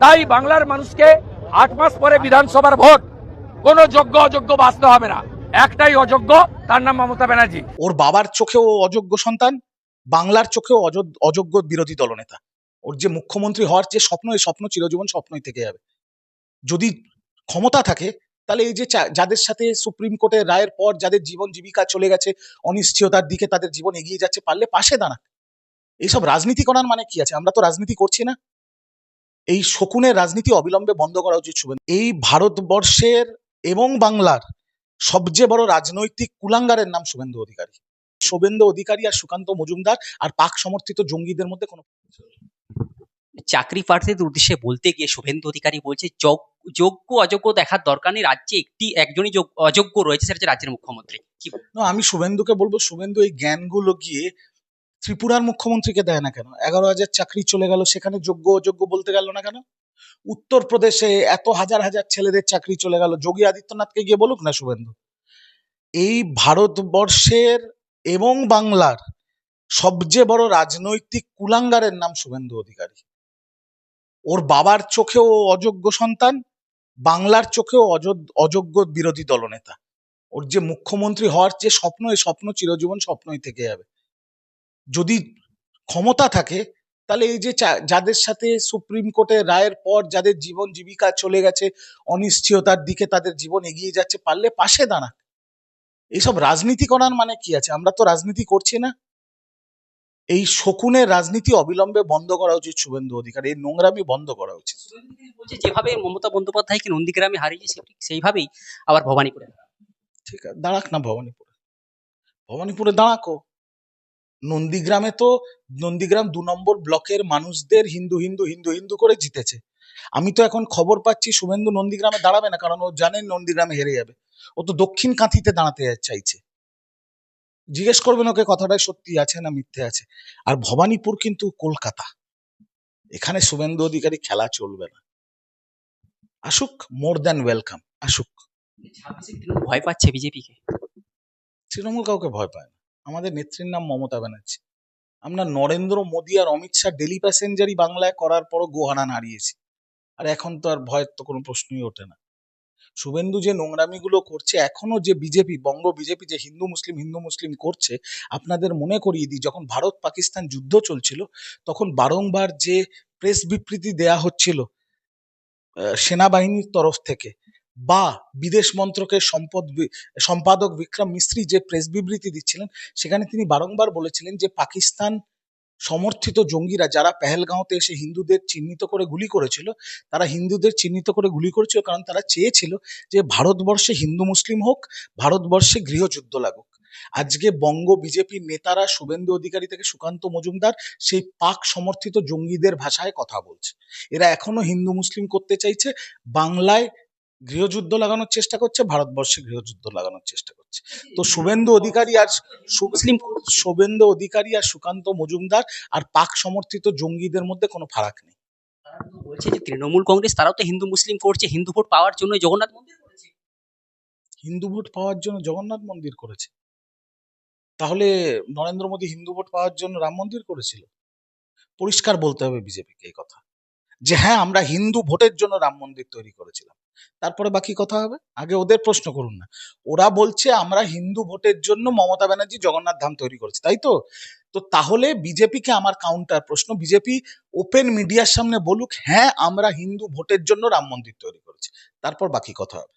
তাই বাংলার মানুষকে আট মাস পরে বিধানসভার ভোট, কোনো যোগ্য অযোগ্য বাঁচতে হবে না। একটাই অযোগ্য, তার নাম মমতা ব্যানার্জি। ওর বাবার চোখেও অযোগ্য সন্তান, বাংলার চোখেও অযোগ্য বিরোধী দলনেতা। ওর যে মুখ্যমন্ত্রী হওয়ার যে স্বপ্ন, এই স্বপ্ন চিরজীবন স্বপ্নই থেকে যাবে। যদি ক্ষমতা থাকে, তাহলে এই যে যাদের সাথে সুপ্রিম কোর্টের রায়ের পর যাদের জীবন জীবিকা চলে গেছে, অনিশ্চয়তার দিকে তাদের জীবন এগিয়ে যাচ্ছে, পারলে পাশে দাঁড়াক। এইসব রাজনীতি করার মানে কি আছে? আমরা তো রাজনীতি করছি না। এই শকুনের রাজনীতি অবিলম্বে বন্ধ করা উচিত শুভেন এই ভারতবর্ষের এবং বাংলার সবচেয়ে বড় রাজনৈতিক কুলাঙ্গারের নাম শুভেন্দু অধিকারী শুভেন্দু অধিকারী আর সুকান্ত মজুমদার আর পাক সমর্থিত জঙ্গিদের মধ্যে কোনো চাকরি প্রার্থীদের উদ্দেশ্যে বলতে গিয়ে শুভেন্দু অধিকারী বলছে যোগ- যোগ্য অযোগ্য দেখার দরকার নেই রাজ্যে একটি একজনই যোগ- অযোগ্য রয়েছে সেটা হচ্ছে রাজ্যের মুখ্যমন্ত্রী কি? আমি শুভেন্দুকে বলব শুভেন্দু এই জ্ঞানগুলো গিয়ে ত্রিপুরার মুখ্যমন্ত্রীকে দেয় না কেন? এগারো হাজার চাকরি চলে গেল, সেখানে যোগ্য অযোগ্য বলতে গেল না কেন? উত্তরপ্রদেশে এত হাজার হাজার ছেলেদের চাকরি চলে গেল, যোগী আদিত্যনাথকে গিয়ে বলুক না শুভেন্দু? এই ভারতবর্ষের এবং বাংলার সবচেয়ে বড় রাজনৈতিক কুলাঙ্গারের নাম শুভেন্দু অধিকারী। ওর বাবার চোখেও অযোগ্য সন্তান, বাংলার চোখেও অযোগ- অযোগ্য বিরোধী দলনেতা। ওর যে মুখ্যমন্ত্রী হওয়ার যে স্বপ্ন, এই স্বপ্ন চিরজীবন স্বপ্নই থেকে যাবে। যদি ক্ষমতা থাকে তাহলে এই যে যাদের সাথে সুপ্রিম কোর্টের রায়ের পর যাদের জীবন জীবিকা চলে গেছে অনিশ্চয়তার দিকে তাদের জীবন এগিয়ে যাচ্ছে পারলে পাশে দাঁড়াক। এইসব রাজনীতি করার মানে কি আছে? আমরা তো রাজনীতি করছি না। এই শকুনের রাজনীতি অবিলম্বে বন্ধ করা উচিত শুভেন্দু অধিকার। এই নোংরামি বন্ধ করা উচিত। যেভাবে মমতা বন্দ্যোপাধ্যায়কে নন্দীগ্রামে হারিয়েছে সেটি সেইভাবেই আবার ভবানীপুরে। ঠিক আছে দাঁড়াক না ভবানীপুরে। ভবানীপুরে দাঁড়াকো নন্দীগ্রামে তো নন্দীগ্রাম দু নম্বর ব্লকের মানুষদের হিন্দু হিন্দু হিন্দু হিন্দু করে জিতেছে। আমি তো এখন খবর পাচ্ছি শুভেন্দু নন্দীগ্রামে দাঁড়াবে না কারণ ও জানেন নন্দীগ্রামে হেরে যাবে। ও তো দক্ষিণ কাঁথিতে দাঁড়াতে চাইছে। জিজ্ঞেস করবেন ওকে কথাটাই সত্যি আছে না মিথ্যে আছে। আর ভবানীপুর কিন্তু কলকাতা। এখানে শুভেন্দু অধিকারী খেলা চলবে না। আসুক মোর দ্যান ওয়েলকাম। আসুক। ভয় পাচ্ছে বিজেপিকে? তৃণমূল কাউকে ভয় পায় না। আমাদের নেত্রীর নাম মমতা ব্যানার্জি। আমরা নরেন্দ্র মোদী আর অমিত শাহ ডেলি প্যাসেঞ্জারই বাংলায় করার পরও গোহানা হারিয়েছি আর এখন তো আর ভয়ের তো কোনো প্রশ্নই ওঠে না। শুভেন্দু যে নোংরামিগুলো করছে, এখনও যে বিজেপি, বঙ্গ বিজেপি যে হিন্দু মুসলিম হিন্দু মুসলিম করছে, আপনাদের মনে করিয়ে দিই, যখন ভারত পাকিস্তান যুদ্ধ চলছিল, তখন বারংবার যে প্রেস বিবৃতি দেয়া হচ্ছিল সেনাবাহিনীর তরফ থেকে বা বিদেশ মন্ত্রকের সম্পদ সম্পাদক বিক্রম মিস্ত্রি যে প্রেস বিবৃতি দিচ্ছিলেন, সেখানে তিনি বারংবার বলেছিলেন যে পাকিস্তান সমর্থিত জঙ্গিরা যারা পেহেলগাঁওতে এসে হিন্দুদের চিহ্নিত করে গুলি করেছিল, তারা হিন্দুদের চিহ্নিত করে গুলি করেছিল কারণ তারা চেয়েছিল যে ভারতবর্ষে হিন্দু মুসলিম হোক, ভারতবর্ষে গৃহযুদ্ধ লাগুক। আজকে বঙ্গ বিজেপির নেতারা শুভেন্দু অধিকারী থেকে সুকান্ত মজুমদার সেই পাক সমর্থিত জঙ্গিদের ভাষায় কথা বলছে। এরা এখনও হিন্দু মুসলিম করতে চাইছে, বাংলায় গৃহযুদ্ধ লাগানোর চেষ্টা করছে ভারতবর্ষে গৃহযুদ্ধ লাগানোর চেষ্টা করছে। তো শুভেন্দু অধিকারী আর সু- মুসলিম শুভেন্দু অধিকারী আর সুকান্ত মজুমদার আর পাক সমর্থিত জঙ্গিদের মধ্যে কোনো ফারাক নেই। বলছে যে তৃণমূল কংগ্রেস তারাও তো হিন্দু মুসলিম করছে হিন্দু ভোট পাওয়ার জন্য জগন্নাথ মন্দির করেছে। হিন্দু ভোট পাওয়ার জন্য জগন্নাথ মন্দির করেছে। তাহলে নরেন্দ্র মোদী হিন্দু ভোট পাওয়ার জন্য রাম মন্দির করেছিল? পরিষ্কার বলতে হবে বিজেপিকে এই কথা। যে হ্যাঁ আমরা হিন্দু ভোটের জন্য রাম মন্দির তৈরি করেছিলাম। তারপরে বাকি কথা হবে? আগে ওদের প্রশ্ন করুন না। ওরা বলছে, আমরা হিন্দু ভোটের জন্য মমতা ব্যানার্জি জগন্নাথ ধাম তৈরি করেছে। তাই তো? তো তাহলে বিজেপিকে আমার কাউন্টার প্রশ্ন। বিজেপি ওপেন মিডিয়ার সামনে বলুক হ্যাঁ আমরা হিন্দু ভোটের জন্য রাম মন্দির তৈরি করেছি। তারপর বাকি কথা হবে।